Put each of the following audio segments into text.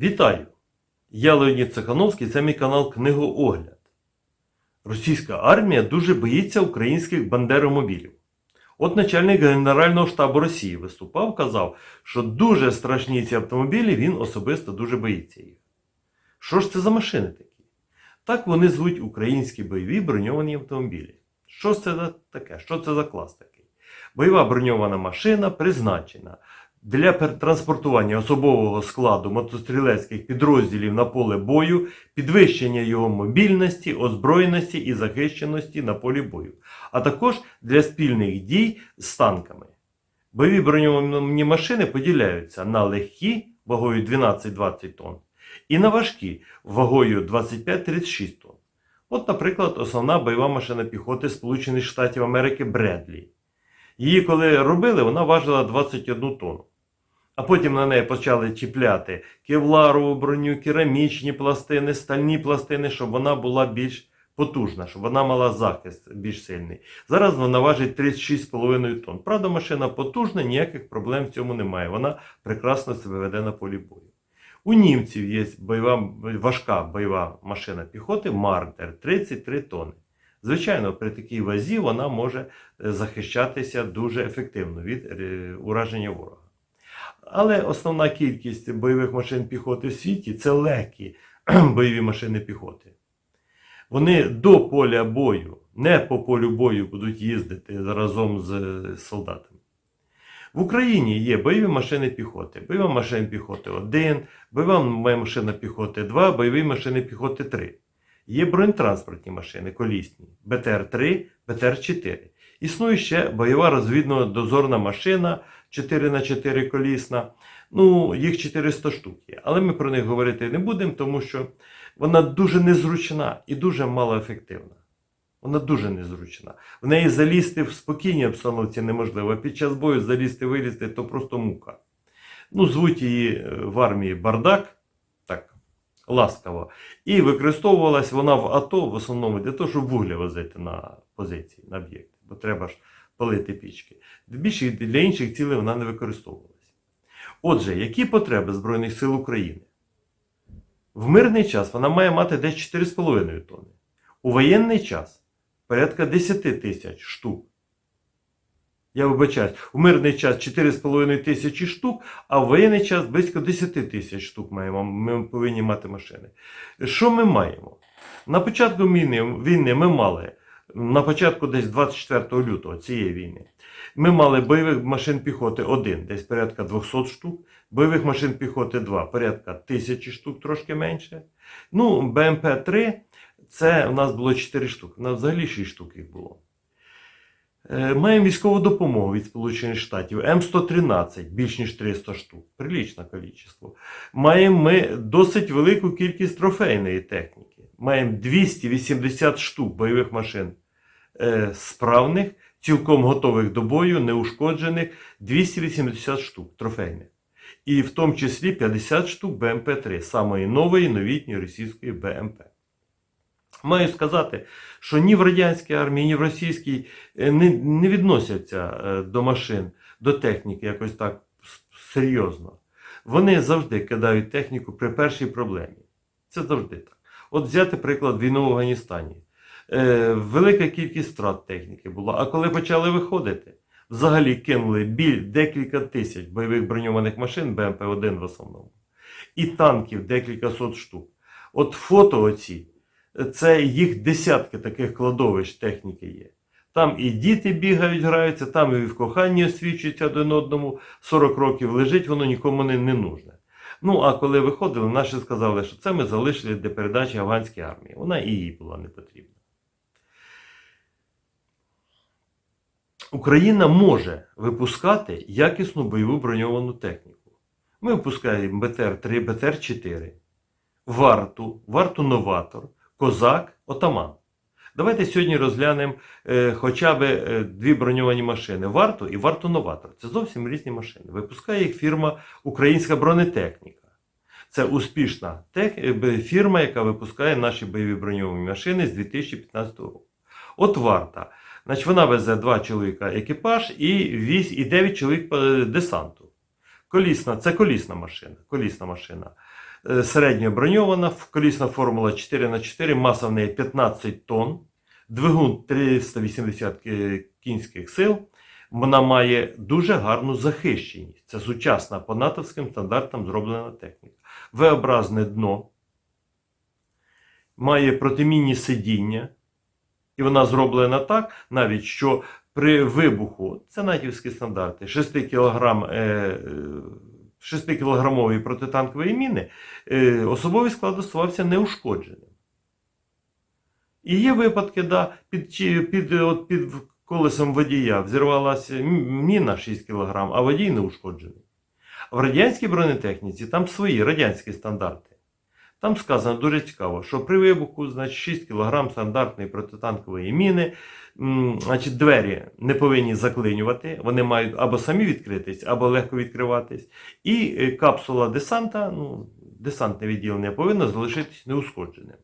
Вітаю! Я Леонід Цехановський, це мій канал Книгоогляд. Російська армія дуже боїться українських бандеромобілів. От начальник Генерального штабу Росії виступав, казав, що дуже страшні ці автомобілі, він особисто дуже боїться їх. Що ж це за машини такі? Так вони звуть українські бойові броньовані автомобілі. Що це таке? Що це за клас такий? Бойова броньована машина призначена для транспортування особового складу мотострілецьких підрозділів на поле бою, підвищення його мобільності, озброєності і захищеності на полі бою, а також для спільних дій з танками. Бойові броньовані машини поділяються на легкі вагою 12-20 тонн і на важкі вагою 25-36 тонн. От, наприклад, основна бойова машина піхоти Сполучених Штатів Америки Бредлі. Її, коли робили, вона важила 21 тонну. А потім на неї почали чіпляти кевларову броню, керамічні пластини, стальні пластини, щоб вона була більш потужна, щоб вона мала захист більш сильний. Зараз вона важить 36,5 тонн. Правда, машина потужна, ніяких проблем в цьому немає. Вона прекрасно себе веде на полі бою. У німців є бойова, важка бойова машина піхоти Мардер 33 тонни. Звичайно, при такій вазі вона може е, захищатися дуже ефективно від е, ураження ворога. Але основна кількість бойових машин піхоти в світі це легкі бойові машини піхоти. Вони до поля бою, не по полю бою будуть їздити разом з е, солдатами. В Україні є бойові машини піхоти. Бойова машина піхоти 1, бойова машина піхоти 2, бойові машини піхоти 3. Є бронетранспортні машини колісні БТР-3, БТР-4. Існує ще бойова розвідно-дозорна машина 4х4 колісна. Ну, їх 400 штук є. Але ми про них говорити не будемо, тому що вона дуже незручна і дуже малоефективна. Вона дуже незручна. В неї залізти в спокійній обстановці неможливо. Під час бою залізти, вилізти то просто мука. Ну, звуть її е, в армії бардак, ласкаво. І використовувалась вона в АТО в основному для того, щоб вугля возити на позиції, на об'єкти. Бо треба ж палити пічки. Більше для інших цілей вона не використовувалась. Отже, які потреби Збройних сил України? В мирний час вона має мати десь 4,5 тонни. У воєнний час порядка 10 тисяч штук. Я вибачаюсь, у мирний час 4,5 тисячі штук, а в воєнний час близько 10 тисяч штук маємо, ми повинні мати машини. Що ми маємо? На початку війни, війни ми мали, на початку десь 24 лютого цієї війни, ми мали бойових машин піхоти 1, десь порядка 200 штук, бойових машин піхоти 2, порядка 1000 штук, трошки менше. Ну, БМП-3 це у нас було 4 штуки, взагалі 6 штук їх було. Е, Маємо військову допомогу від Сполучених Штатів М113, більш ніж 300 штук, прилічне кількість. Маємо ми досить велику кількість трофейної техніки. Маємо 280 штук бойових машин е, справних, цілком готових до бою, неушкоджених, 280 штук трофейних. І в тому числі 50 штук БМП-3, самої нової новітньої російської БМП. Маю сказати, що ні в радянській армії, ні в російській е, не, не відносяться е, до машин, до техніки якось так серйозно. Вони завжди кидають техніку при першій проблемі. Це завжди так. От взяти приклад війну в Афганістані. Е, велика кількість втрат техніки була. А коли почали виходити, взагалі кинули біль декілька тисяч бойових броньованих машин, БМП-1 в основному, і танків декілька сот штук. От фото оці, це їх десятки таких кладовищ техніки є. Там і діти бігають, граються, там і в коханні освічуються один одному, 40 років лежить, воно нікому не, не нужне. Ну, а коли виходили, наші сказали, що це ми залишили для передачі афганській армії. Вона і їй була не потрібна. Україна може випускати якісну бойову броньовану техніку. Ми випускаємо БТР-3, БТР-4, варту, варту новатор, козак, отаман. Давайте сьогодні розглянемо е, хоча б е, дві броньовані машини варту і варту новатор. Це зовсім різні машини. Випускає їх фірма Українська бронетехніка. Це успішна е, фірма, яка випускає наші бойові броньовані машини з 2015 року. От варта. Значить, вона везе два чоловіка екіпаж і, 8, і 9 чоловік десанту. Колісна, це колісна машина. Колісна машина. Е, середньо броньована, колісна формула 4х4, маса в неї 15 тонн, двигун 380 кінських сил. Вона має дуже гарну захищеність. Це сучасна по натовським стандартам зроблена техніка. V-образне дно, має протимінні сидіння, і вона зроблена так, навіть що при вибуху, це натівські стандарти, 6 кг, 6-кілограмової протитанкової міни, е, особовий склад оставався неушкодженим. І є випадки, да, під, під, от, під колесом водія взірвалася міна 6 кг, а водій не ушкоджений. В радянській бронетехніці там свої радянські стандарти. Там сказано дуже цікаво, що при вибуху значить, 6 кг стандартної протитанкової міни, значить, двері не повинні заклинювати, вони мають або самі відкритись, або легко відкриватись. І е, капсула десанта, ну, десантне відділення повинно залишитись неушкодженим.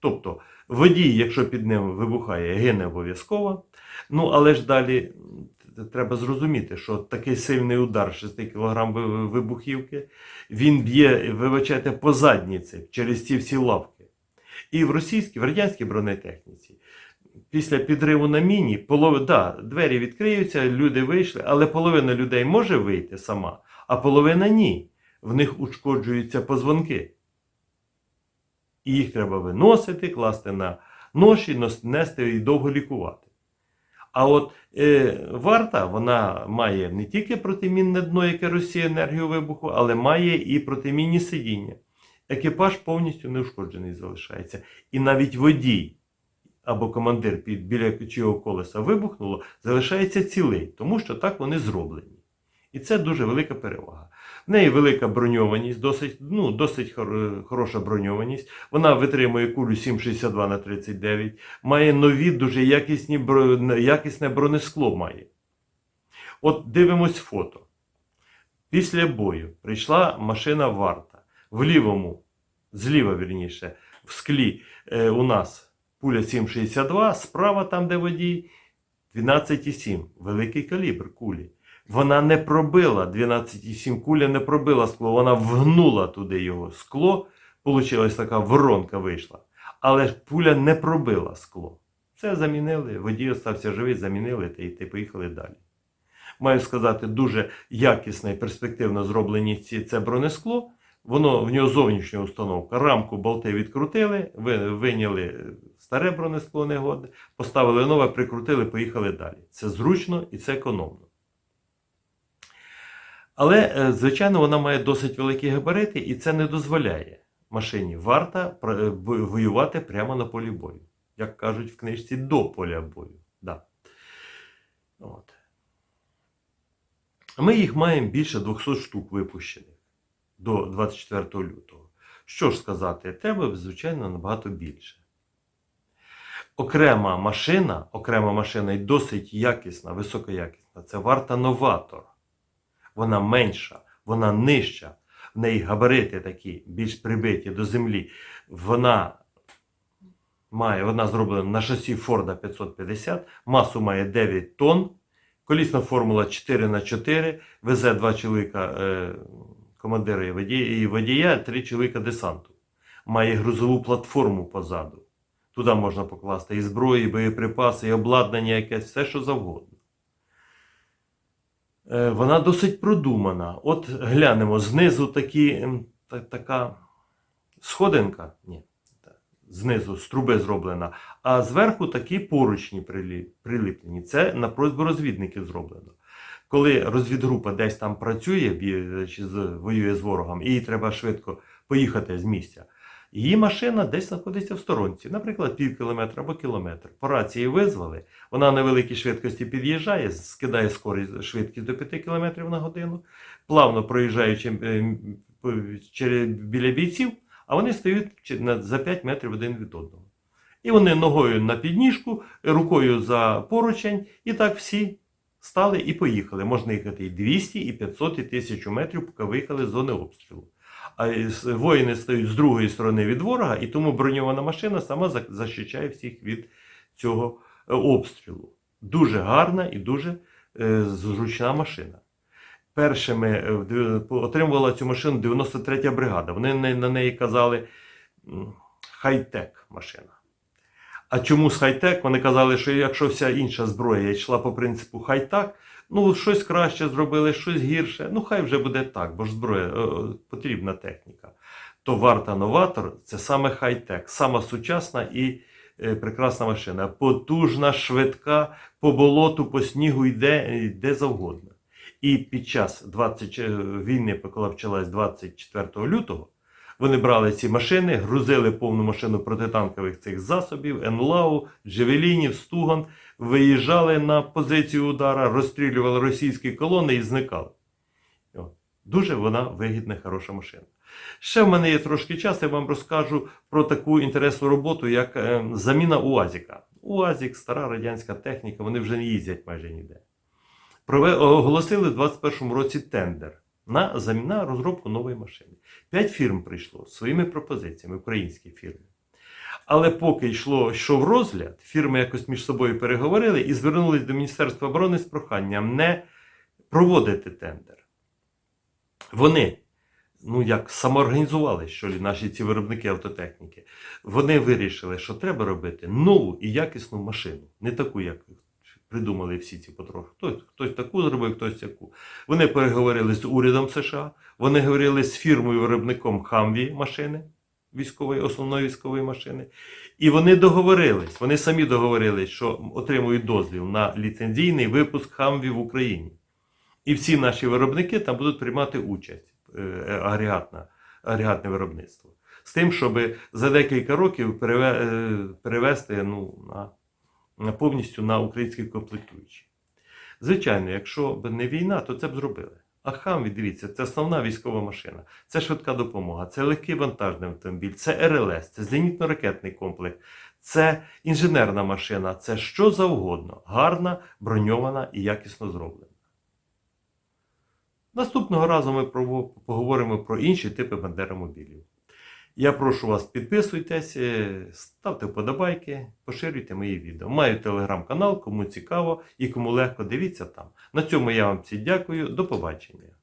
Тобто водій, якщо під ним вибухає, гине обов'язково. Ну, але ж далі треба зрозуміти, що такий сильний удар 6 кг вибухівки, він б'є, вибачайте, по задніці через ці всі лавки. І в російській, в радянській бронетехніці, після підриву на міні, полови, да, двері відкриються, люди вийшли, але половина людей може вийти сама, а половина ні. В них ушкоджуються позвонки. І їх треба виносити, класти на ноші, нести і довго лікувати. А от е, варта вона має не тільки протимінне дно, яке розсіє енергію вибуху, але має і протимінні сидіння. Екіпаж повністю неушкоджений залишається. І навіть водій або командир під біля чого колеса вибухнуло, залишається цілий, тому що так вони зроблені. І це дуже велика перевага. В неї велика броньованість, досить, ну, досить хор- хороша броньованість. Вона витримує кулю 7,62 на 39, має нові, дуже якісні, якісне бронескло має. От дивимось фото. Після бою прийшла машина варта. В лівому, зліва вірніше, в склі е, у нас пуля 7,62, справа там, де водій, 12,7. Великий калібр кулі. Вона не пробила 12,7 куля не пробила скло, вона вгнула туди його скло. Получилась така воронка вийшла. Але ж пуля не пробила скло. Все замінили, водій остався живий, замінили та й ти поїхали далі. Маю сказати, дуже якісне і перспективно зроблені ці, це бронескло. Воно в нього зовнішня установка. Рамку болти відкрутили, ви- виняли старе бронескло негодне, поставили нове, прикрутили, поїхали далі. Це зручно і це економно. Але, е, звичайно, вона має досить великі габарити, і це не дозволяє машині варта е, воювати прямо на полі бою. Як кажуть в книжці, до поля бою. Да. От. Ми їх маємо більше 200 штук випущених до 24 лютого. Що ж сказати, треба, звичайно, набагато більше. Окрема машина, окрема машина і досить якісна, високоякісна, це варта новатор. Вона менша, вона нижча, в неї габарити такі, більш прибиті до землі. Вона має, вона зроблена на шасі Форда 550, масу має 9 тонн, колісна формула 4х4, везе два чоловіка е, командира і водія, і водія, три чоловіка десанту. Має грузову платформу позаду. Туди можна покласти і зброю, і боєприпаси, і обладнання якесь, все що завгодно. Е, Вона досить продумана. От глянемо, знизу такі, та, така сходинка, ні, знизу з труби зроблена, а зверху такі поручні прилі- приліплені. Це на просьбу розвідників зроблено. Коли розвідгрупа десь там працює, чи воює з ворогом, і їй треба швидко поїхати з місця. Її машина десь знаходиться в сторонці, наприклад, пів кілометра або кілометр. По рації визвали, вона на великій швидкості під'їжджає, скидає скорість швидкість до 5 км на годину, плавно проїжджаючи е, біля бійців, а вони стоять за 5 метрів один від одного. І вони ногою на підніжку, рукою за поручень, і так всі стали і поїхали. Можна їхати і 200, і 500, і 1000 метрів, поки виїхали з зони обстрілу. Воїни стають з другої сторони від ворога, і тому броньована машина сама за- захищає всіх від цього е, обстрілу. Дуже гарна і дуже е, зручна машина. першими е, отримувала цю машину 93-я бригада. Вони на неї казали хай-тек машина. А чому з хай-тек? Вони казали, що якщо вся інша зброя йшла по принципу хай-так, ну щось краще зробили, щось гірше. Ну хай вже буде так, бо ж зброя е, потрібна техніка. То варта новатор це саме хай-тек, сама сучасна і е, прекрасна машина. Потужна, швидка, по болоту, по снігу йде, йде завгодно. І під час 20, е, війни, коли почалась 24 лютого, вони брали ці машини, грузили повну машину протитанкових цих засобів, НЛАУ, Джевелінів, Стуган, виїжджали на позицію удара, розстрілювали російські колони і зникали. Дуже вона вигідна, хороша машина. Ще в мене є трошки часу, я вам розкажу про таку інтересну роботу, як е, заміна УАЗіка. УАЗік, стара радянська техніка, вони вже не їздять майже ніде. Оголосили в 2021 році тендер на заміну на розробку нової машини. П'ять фірм прийшло з своїми пропозиціями, українські фірми. Але поки йшло, йшов розгляд, фірми якось між собою переговорили і звернулись до Міністерства оборони з проханням не проводити тендер. Вони, ну як самоорганізували, що лі, наші ці виробники автотехніки, вони вирішили, що треба робити нову і якісну машину, не таку, як придумали всі ці потрохи. Хтось, хтось таку зробив, хтось таку. Вони переговорили з урядом США, вони говорили з фірмою виробником Хамві машини, військової, основної військової машини. І вони договорились, вони самі договорились, що отримують дозвіл на ліцензійний випуск Хамві в Україні. І всі наші виробники там будуть приймати участь, е, агрегатна, агрегатне виробництво. З тим, щоб за декілька років е, перевести ну, на повністю на українські комплектуючі. Звичайно, якщо б не війна, то це б зробили. А Хамві, дивіться, це основна військова машина, це швидка допомога, це легкий вантажний автомобіль, це РЛС, це зенітно-ракетний комплекс, це інженерна машина, це що завгодно, гарна, броньована і якісно зроблена. Наступного разу ми поговоримо про інші типи бандеромобілів. Я прошу вас, підписуйтесь, е, ставте вподобайки, поширюйте мої відео. Маю телеграм-канал, кому цікаво і кому легко, дивіться там. На цьому я вам всі дякую. До побачення.